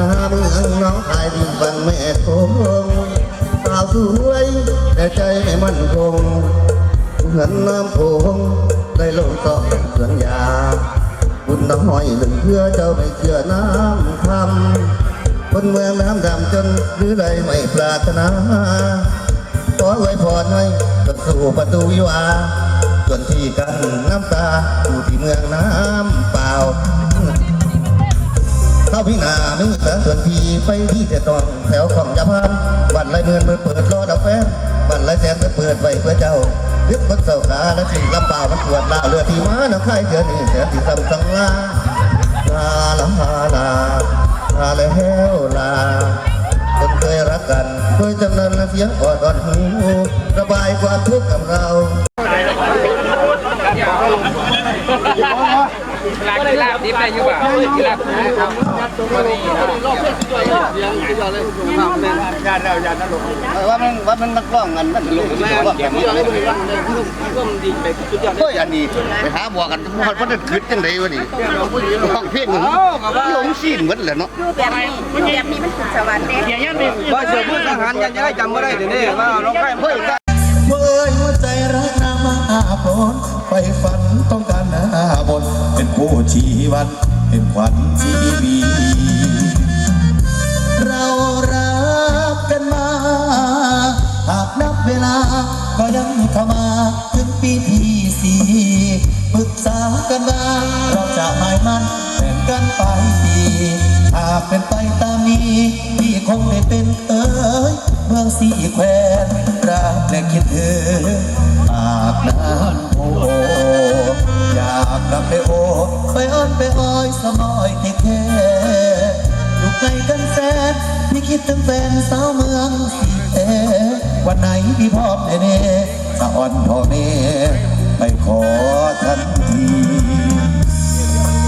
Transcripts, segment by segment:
นาเมืองน้องคายดินฟังแม่คงสาวสวยแต่ใจมันคงเหมือนน้ำโขงได้ลงเกาะสวนยาบุญน้อยหนึ่งเพื่อเจ้าไม่เชื่อน้ำคำคนเมืองน้ำดำจนหรือใดไม่ปรารถนาขอไว้พรให้จนสู่ประตูวิวาส่วนที่กันน้ำตาอยู่ที่เมืองน้ำเปล่า เข้าพี่นาไม่แต่ส่วนพีไปที่จะต้องแถวของยาพานบัตรไรเงินไปเปิดรอดับแฟนบัตรไรแสนไปเปิดไว้เพื่อเจ้ายึดคนเสาขาและสิ่งลำป่ามันปวดลาเรือที่ม้าน้ำไข่เถื่อนนี่เสียที่ซ้ำสังลาลาลาลาลาแล้วลาคนเคยรักกันเคยจำนันและเสียงออดออดหูระบายความทุกข์กับเรา ลากีฬาดิบได้อยู่ป่ะกีฬาครับมาดี ครับว่ามันว่ามันมันกล้องกันมันลงที่ว่าแบบนี้เฮ้ยอันนี้ไปหาบัวกันมันมันขึ้นจังไดวะนี่ห้องเพลงมันลงซีนหมดแหละเนาะอยู่แบบนี้แบบนี้มันสุดสวรรค์เด้ว่าเสือพูดทหารยังได้จำไม่ได้ถึงนี่ว่าน้องไข่เพิ่มเมื่อหัวใจรักนามาอาบนไปฝันต้องการหน้าบนเป็นผู้ชีวันเป็นขวัญชีวี ก็ยังเข้ามาถึงปีที่สี่ปรึกษากันว่าเราจะหมายมันแต่งกันไปลายปีหากเป็นไปตามนี้ พี่คงได้เป็นเอ๋ยเมืองสีแควรรักและคิดถึงปากน้ำโพอยากกลับไปโอไปอ้อนไปอ้อยสมอยที่แค่อยู่ไกลกันแสนพี่คิดถึงแฟนสาวเมืองสีแอวัน วันไหนพี่พร้อมแน่ๆจะอ่อนพ่อแม่ไปขอทันที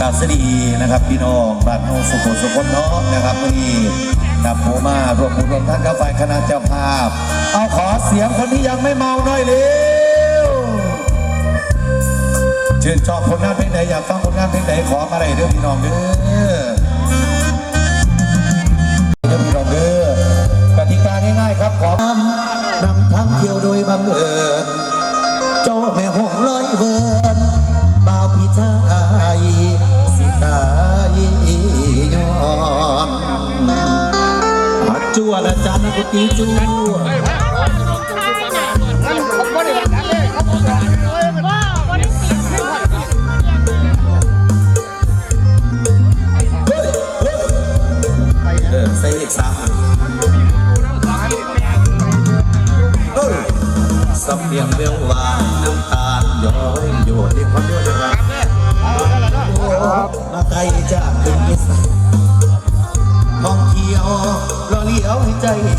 กาสดีนะครับพี่น้องบ้านโนสุโขสุขนน้องนะครับวันนี้นำหมูมารวมบุญรวมท่านกับฝ่ายคณะเจ้าภาพ เอาขอเสียงคนที่ยังไม่เมาหน่อยเร็วเชื่นชอบผลงานเพลงไหนอยากฟังผลงานเพลงไหนขอมาได้เด้อพี่น้องเด้อ เวินบ่าวพี่ชายสิตายยนอาจัวละจันกุตีจัวใส่อีกสามสำเนียงเบล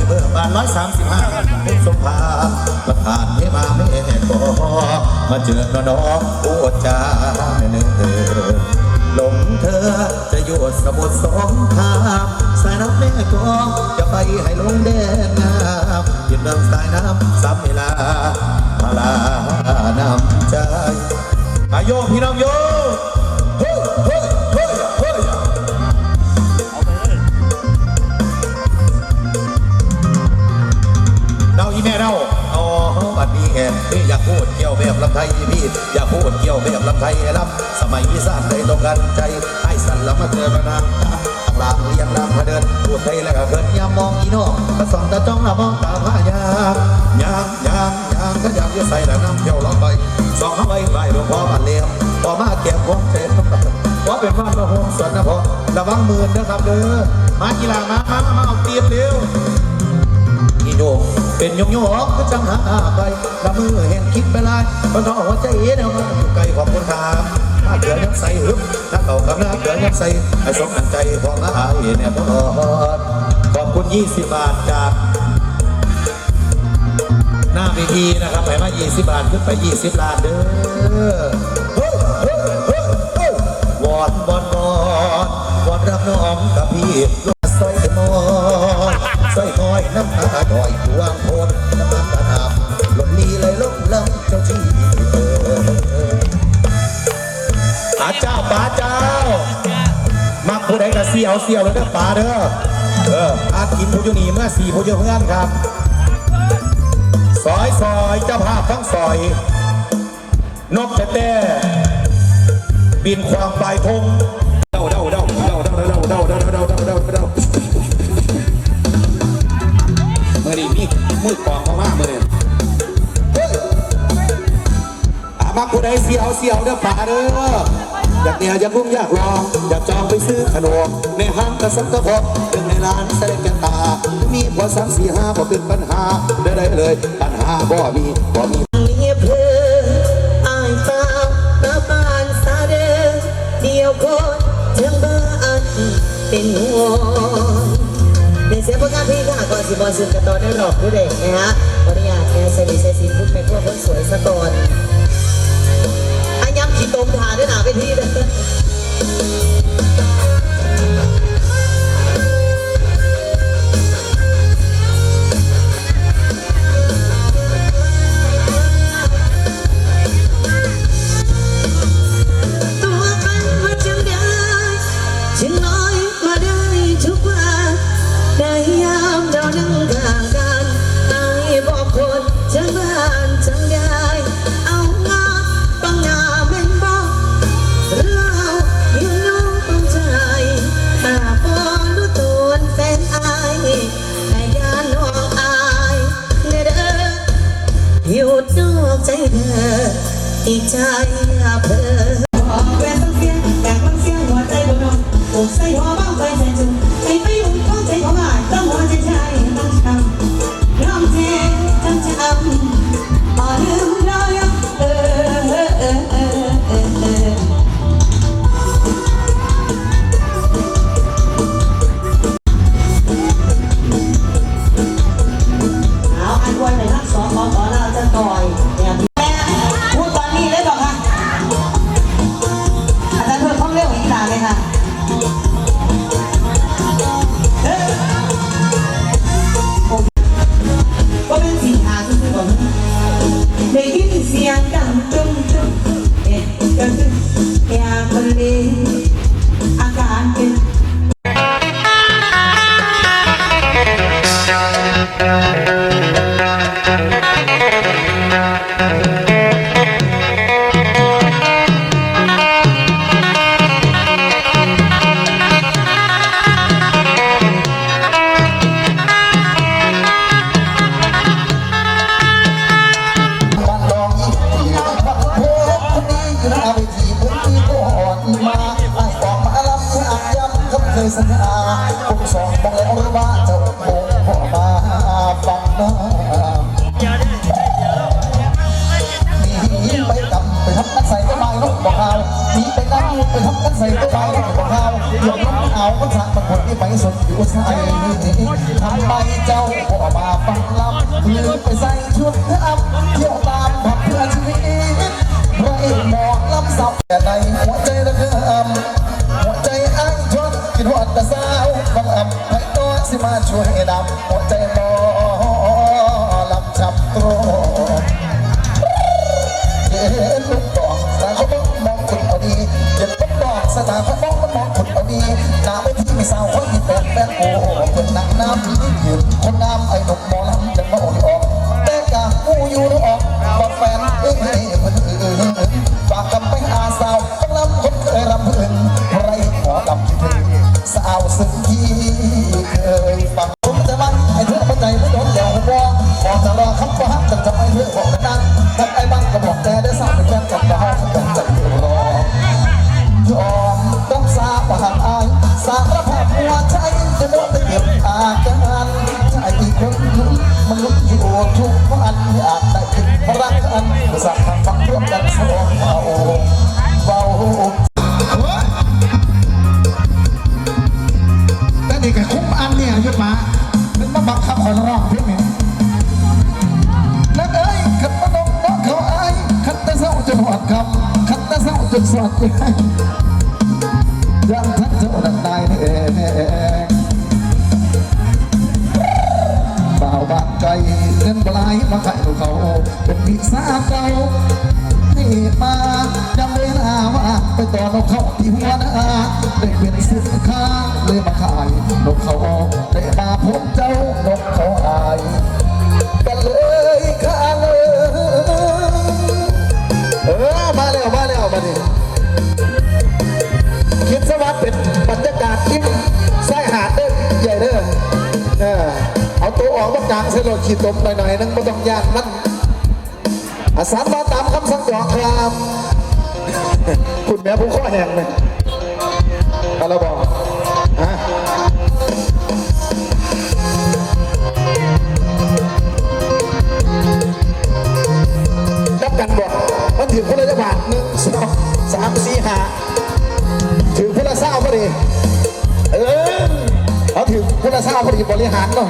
เบอร์บานร้อยสามสิบห้าเป็นสมภาประธานให้มาไม่แน่กอมาเจอน้องๆพูดจาเนื้อหลงเธอจะอยู่สมุทรสงครามสายน้ำแม่กองจะไปให้ลงแดนน้ำเย็นดังสายน้ำซ้ำเวลาพาลาน้ำใจอาโยพี่น้องโยเฮ้เฮ้ พูดเกี่ยวแบบลำไทยพี่อย่าพูดเกี่ยวแบบลำไทยลำสมัยอีสานได้ตรงกันใจให้สั่นล้วมาเจอมานานต่างหลางเรียงลำมาเดินพูดไทยแล้วก็เกินยามมองอีนองก็ส่องตาจ้องละมองตาพายายางยางยางก็อยากจะใส่ละน้ำเที่ยวลอไปสองเข้าไปไปหลวงพ่อบ้าเลี้ยงพอมาเก็บของเต็มว่าเป็นบ้านพระโฮมสวนนะพอระวังมือนะครับเด้อมากีฬามามามาเอาเตียบเร็ว อีโยเป็นยงโยกก็จังหาไปละมือเห็นคิดไปลายมันต้องหัวใจเอ็นเอามาอยู่ไกลของคนทามถ้าเกิดยังใส่ฮึบถ้าเก่ากับหน้าเกิดยังใส่ไอ้สมน้ำใจของอาหารเนี่ยพอดขอบคุณ 20 บาทจากหน้าเวทีนะครับไปมา20 บาทขึ้นไป 20 ล้านเด้อฮ้ยเฮ้ยเฮ้ยเฮ้ยวอนวอนวอนวอนรับน้องกับพี่ อยน้ำตาดอยดวงโพนน้ำตาหนาบหล่นลีเลยลงลำเจ้าที่เอออาเจ้าป้าเจ้ามาคนใดก็เสียวเสียวเลยเด้อป๋าเด้อเอออากินผู้อยู่นี่เมื่อสี่ผู้อยู่เพื่อนครับซอยซอยเจ้าภาพทั้งซอย นกแต่แต่บินความปลายธง มีมือกองเข้ามาเมื่อนี้เฮ้ยอามาผู้ใดเสียวเสียวเด้อป่าเด้ออยากเนี่ยอยากรุ่งอยากรองอยากจองไปซื้อขนมในห้างกระสับกระพกเป็นในร้านแสดงกันตา มีพอสามสี่ห้าบ่เป็นปัญหาได้ได้เลย ปัญหาบ่มีบ่มีมีเพลิงอายฟ้าตาบานสาเดเดียวคนเชิงบ้านเป็นห่วในเสียงประกาศเพลงค่ก สิบอลซึมกันตอนได้หลอกผู้เด็กนะฮะขออนุญาตแอร์ใส่ดีใส่สีพูดไปทั่วคนสวยสะกอนอาย้ำขีดตมทาด้วยหนาไปที่เด้อ ดนอกใจเธออีกใจเธอ ตาเลยค่ะก็เป็นสินค้าซึ่งผมญินสียงดังตึ้มตึ้มเอ๊ะตึ้มตึ้มแย่คนเลอาการ ย้ำคยสัญญาผมสองบอกแล้วหรือว่าเจ้าคงพ่อมาฟังนะหนีไปกำไปทำกันใส่ต้นไม้นกบอกเขาหนีไปกำไปทำกันใส่ต้นไม้นกบอกเขาหยงน้ำเอาคนสักมันคนที่ไปสนอยู่ใส่ทำไมเจ้าพ่อมาฟังลำลืมไปใส่ชุดอับเที่ยว สิมาช่วยดำหัวใจมอลับจับตรงเย็นลูกดอกสาเขามองมองคุณพอดีเย็นลูกดอกสาเขามองมันมองคุณพอดีหน้าไม่ที่ไม่สาวเขาหยิบแปดแปดโอ้คนนั่งน้ำยืนคนน้ำไอ้หนุ่มหมอลำจะมอ นนั้นถ้าไอ้บ้านก็บอกแต่ได้สาวเป็นแค่กับบ้านกันจะรอยอมต้องสาบานอายสารภาพหัวใจจะโดนไปเก็บอาการใจคนมันลุกอยู่ทุกวันอยากได้คิดรักกันสักทางฟังร่วมกันสองเอาเบา รังทัดเจ้าดันตายเองบ่าวบางใจเงินปลายมาไข่เขา เป็นพิซซ่าเก่านี่มาจำเวลาว่าไปต่อนกเขาที่หัวหน้าได้เป็นสินค้าเลยมาขายนกเขาได้มาพบเจ้า กับดังเสลดขีดตมหน่อยๆนึงไม่ต้องยากนั่นอาสามาตามคำสั่งดอกครับคุณแม่ผู้ข้อแห่งเลยอะไรบอกฮะนับกันบอกมันถือพละรังหวัดหนึ่งสองสามสี่ห้าถือพละเศร้าพอดีเออเขาถือพละเศร้าพอดีบริหารเนาะ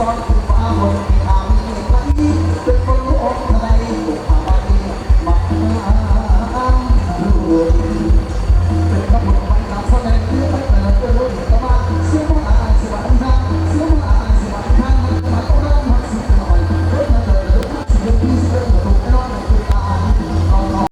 start to follow